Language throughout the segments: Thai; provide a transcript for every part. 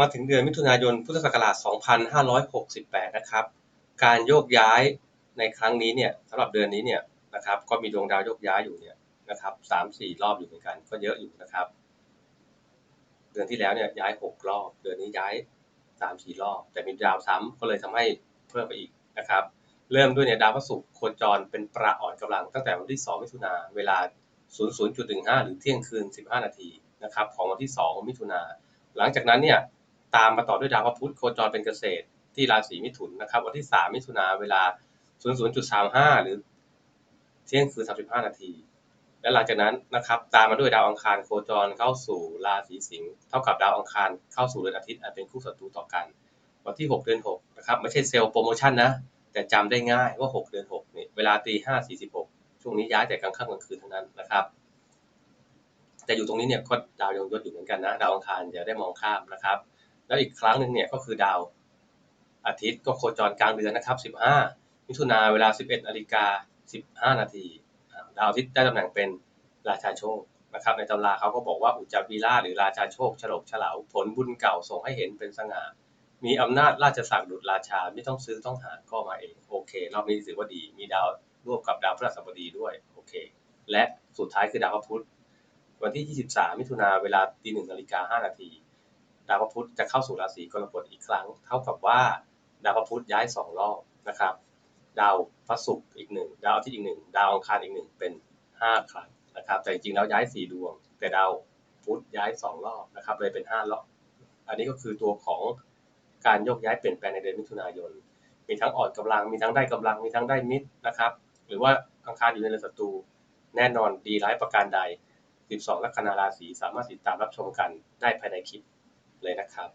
มาถึงเดือนมิถุนายนพุทธศักราช 2568 นะครับ การโยกย้ายในครั้งนี้เนี่ยสำหรับเดือนนี้เนี่ยนะครับ ก็มีดวงดาวโยกย้ายอยู่เนี่ยนะครับสามสี่รอบอยู่เหมือนกัน ก็เยอะอยู่นะครับ เดือนที่แล้วเนี่ยย้ายหกรอบ เดือนนี้ย้ายสามสี่รอบ แต่มีดาวซ้ำก็เลยทำให้เพิ่มไปอีกนะครับ เริ่มด้วยเนี่ยดาวพระศุกร์โคจรเป็นประอ่อนกำลังตั้งแต่วันที่2มิถุนาเวลา 00.15 หรือเที่ยงคืน 15 นาทีนะครับ ของวันที่ 2 มิถุนาหลังจากนั้นเนี่ย ตามมาต่อด้วยดาวพระพุธโคจรเป็นเกษตรที่ราศีมิถุนนะครับ วันที่ 3 มิถุนาเวลา 00.35 หรือเที่ยงคืน 35 นาที และหลังจากนั้นนะครับ ตามมาด้วยดาวอังคารโคจรเข้าสู่ราศีสิงห์เท่ากับดาวอังคารเข้าสู่เดือนอาทิตย์อันเป็นคู่ศัตรูต่อกัน วันที่ 6 เดือน6นะครับไม่ใช่เซลล์โปรโมชั่นนะ แต่จำได้ง่ายว่า 6 เดือน6นี่เวลาตี5 46ช่วงนี้ย้ายแต่กลางค่ำกลางคืนเท่านั้นนะครับ แต่อยู่ตรงนี้เนี่ยก็ดาวยังยศอยู่เหมือนกันนะ ดาวอังคารอย่าได้มองข้ามนะครับ แล้วอีกครั้งหนึ่งเนี่ยก็คือดาว อาทิตย์ก็โคจรกลางเดือนนะครับ 15 มิถุนาเวลา 11นาฬิกา 15 นาทีดาวอาทิตย์ได้ตำแหน่งเป็นราชาโชคนะครับในตำราเขาก็บอกว่าอุจจาวีราหรือราชาโชคฉลกฉลาวผลบุญเก่าส่งให้เห็นเป็นสง่ามีอำนาจราชศักดิ์ดุจราชาไม่ต้องซื้อต้องหาก็มาเองโอเค รอบนี้ถือว่าดีมีดาวร่วมกับดาวพฤหัสบดีด้วยโอเค และสุดท้ายคือดาวพระพุธวันที่ 23 มิถุนาเวลาตีหนึ่งนาฬิกา5นาที ดาวพระพุธจะเข้าสู่ราศีกรกฎอีกครั้ง เท่ากับว่าดาวพระพุธย้ายสองรอบนะครับ ดาวพระศุกร์อีกหนึ่งดาวอาทิตย์อีกหนึ่งดาวอังคารอีกหนึ่งเป็นห้าครั้งนะครับ แต่จริงๆแล้วย้ายสี่ดวง แต่ดาวพุธย้ายสองรอบนะครับเลยเป็นห้ารอบ อันนี้ก็คือตัวของการโยกย้ายเปลี่ยนแปลงในเดือนมิถุนายน มีทั้งอ่อนกำลัง มีทั้งได้กำลัง มีทั้งได้มิตรนะครับ หรือว่าอังคารอยู่ในเรือนศัตรู แน่นอนดีร้ายประการใด 12 ลัคนาราศีสามารถติดตามรับชมกันได้ภายในคลิป เลยนะครับ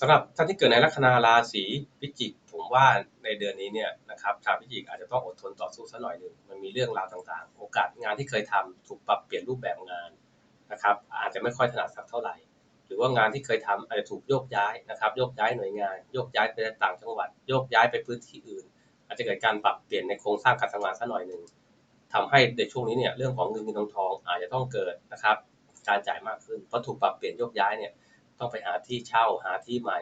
สำหรับท่านที่เกิดในลัคนาราศีพิจิกผมว่าในเดือนนี้เนี่ยนะครับชาวพิจิกอาจจะต้องอดทนต่อสู้สักหน่อยหนึ่งมันมีเรื่องราวต่างๆ โอกาสงานที่เคยทำถูกปรับเปลี่ยนรูปแบบงานนะครับ อาจจะไม่ค่อยถนัดสักเท่าไหร่ หรือว่างานที่เคยทำอาจจะถูกโยกย้ายนะครับโยกย้ายหน่วยงาน โยกย้ายไปต่างจังหวัด โยกย้ายไปพื้นที่อื่น อาจจะเกิดการปรับเปลี่ยนในโครงสร้างการทำงานสักหน่อยหนึ่ง ทำให้ในช่วงนี้เนี่ยเรื่องของเงินเงินทองทองอาจจะต้องเกิดนะครับ การจ่ายมากขึ้นเพราะถูกปรับเปลี่ยนโยกย้ายเนี่ยต้องไปหาที่เช่าหาที่ใหม่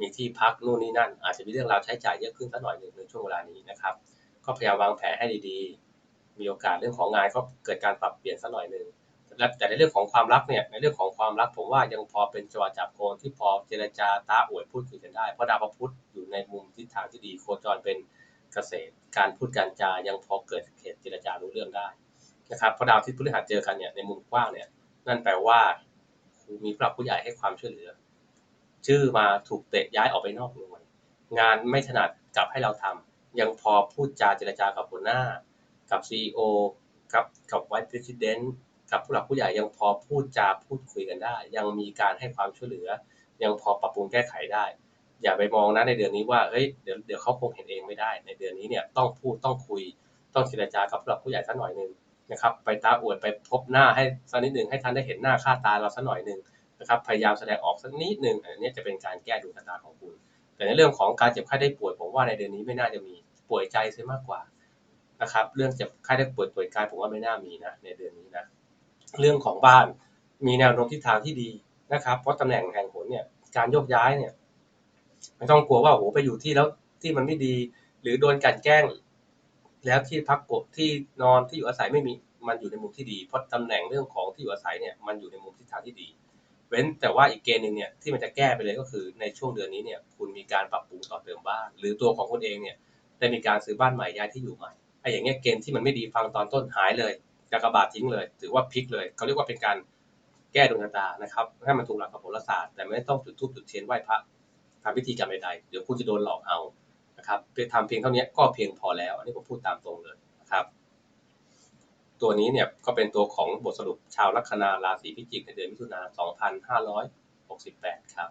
มีที่พักนู่นนี่นั่น อาจจะมีเรื่องราวใช้จ่ายเยอะขึ้นสักหน่อยหนึ่งในช่วงเวลานี้นะครับ ก็พยายามวางแผนให้ดีๆ มีโอกาสเรื่องของงานก็เกิดการปรับเปลี่ยนสักหน่อยหนึ่งแต่ในเรื่องของความรักเนี่ยในเรื่องของความรักผมว่ายังพอเป็นจังหวะจับโคนที่พอเจรจาตาอวยพูดคุยกันได้เพราะดาวพุธอยู่ในมุมทิศทางที่ดีโคจรเป็น เกษตร การพูดการจายังพอเกิดเหตุเจรจารู้เรื่องได้นะครับเพราะดาวที่พฤหัสเจอกันเนี่ยในมุมกว้างเนี่ยนั่นแปลว่ามีผู้หลักผู้ใหญ่ให้ความช่วยเหลือ ชื่อมาถูกเตะย้ายออกไปนอกหน่วยงานไม่ถนัดกลับให้เราทำยังพอพูดจาเจรจากับหัวหน้า กับ CEO กับกับ Vice President กับผู้หลักผู้ใหญ่ยังพอพูดจาพูดคุยกันได้ ยังมีการให้ความช่วยเหลือ ยังพอปรับปรุงแก้ไขได้ อย่าไปมองนะในเดือนนี้ว่าเฮ้ยเดี๋ยวเดี๋ยวเขาคงเห็นเองไม่ได้ ในเดือนนี้เนี่ยต้องพูดต้องคุยต้องเจรจากับผู้หลักผู้ใหญ่สักหน่อยหนึ่งนะครับไปตาอวดไปพบหน้าให้สักนิดหนึ่งให้ท่านได้เห็นหน้าค่าตาเราสักหน่อยหนึ่งนะครับพยายามแสดงออกสักนิดหนึ่งอันนี้จะเป็นการแก้ดวงชะตาของคุณ แต่ในเรื่องของการเจ็บไข้ได้ป่วยผมว่าในเดือนนี้ไม่น่าจะมีป่วยใจซะมากกว่านะครับเรื่องเจ็บไข้ได้ป่วยป่วยกายผมว่าไม่น่ามีนะในเดือนนี้นะเรื่องของบ้านมีแนวโน้มทิศทางที่ดีนะครับเพราะตำแหน่งแห่งหนเนี่ยการโยกย้ายเนี่ย ไม่ต้องกลัวว่าโอ้โหไปอยู่ที่แล้วที่มันไม่ดี หรือโดนกันแกล้ง แล้วที่พักกบที่นอนที่อยู่อาศัยไม่มีมันอยู่ในมุมที่ดี เพราะตำแหน่งเรื่องของที่อยู่อาศัยเนี่ยมันอยู่ในมุมทิศทางที่ดี เว้นแต่ว่าอีกเกณฑ์หนึ่งเนี่ยที่มันจะแก้ไปเลยก็คือในช่วงเดือนนี้เนี่ยคุณมีการปรับปรุงต่อเติมบ้าน หรือตัวของคุณเองเนี่ยได้มีการซื้อบ้านใหม่ย้ายที่อยู่ใหม่ไอ้อย่างเงี้ยเกณฑ์ที่มันไม่ดีฟังตอนต้นหายเลยกากบาททิ้งเลย ถือว่าพลิกเลยเขาเรียกว่าเป็นการแก้ดวงชะตานะครับให้มันถูกหลักกับโหราศาสตร์แต่ไม่ต้องจุดธูปจุดเทียนไหว้พระ ทำพิธีกรรมใดๆเดี๋ยวคุณจะโดนหลอกเอานะครับไปทำเพียงเท่านี้ก็เพียงพอแล้ว อันนี้ผมพูดตามตรงเลยนะครับตัวนี้เนี่ยก็เป็นตัวของบทสรุปชาวลัคนาราศีพิจิกในเดือนมิถุนา 2568 ครับ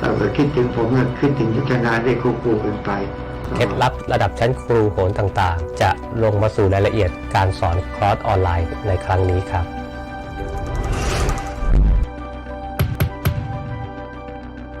ถ้าเกิดคิดถึงผมก็คิดถึงยุทธนาได้ควบคู่กันไปเคล็ดลับระดับชั้นครูโหนต่างๆ จะลงมาสู่รายละเอียดการสอนคอร์สออนไลน์ในครั้งนี้ครับ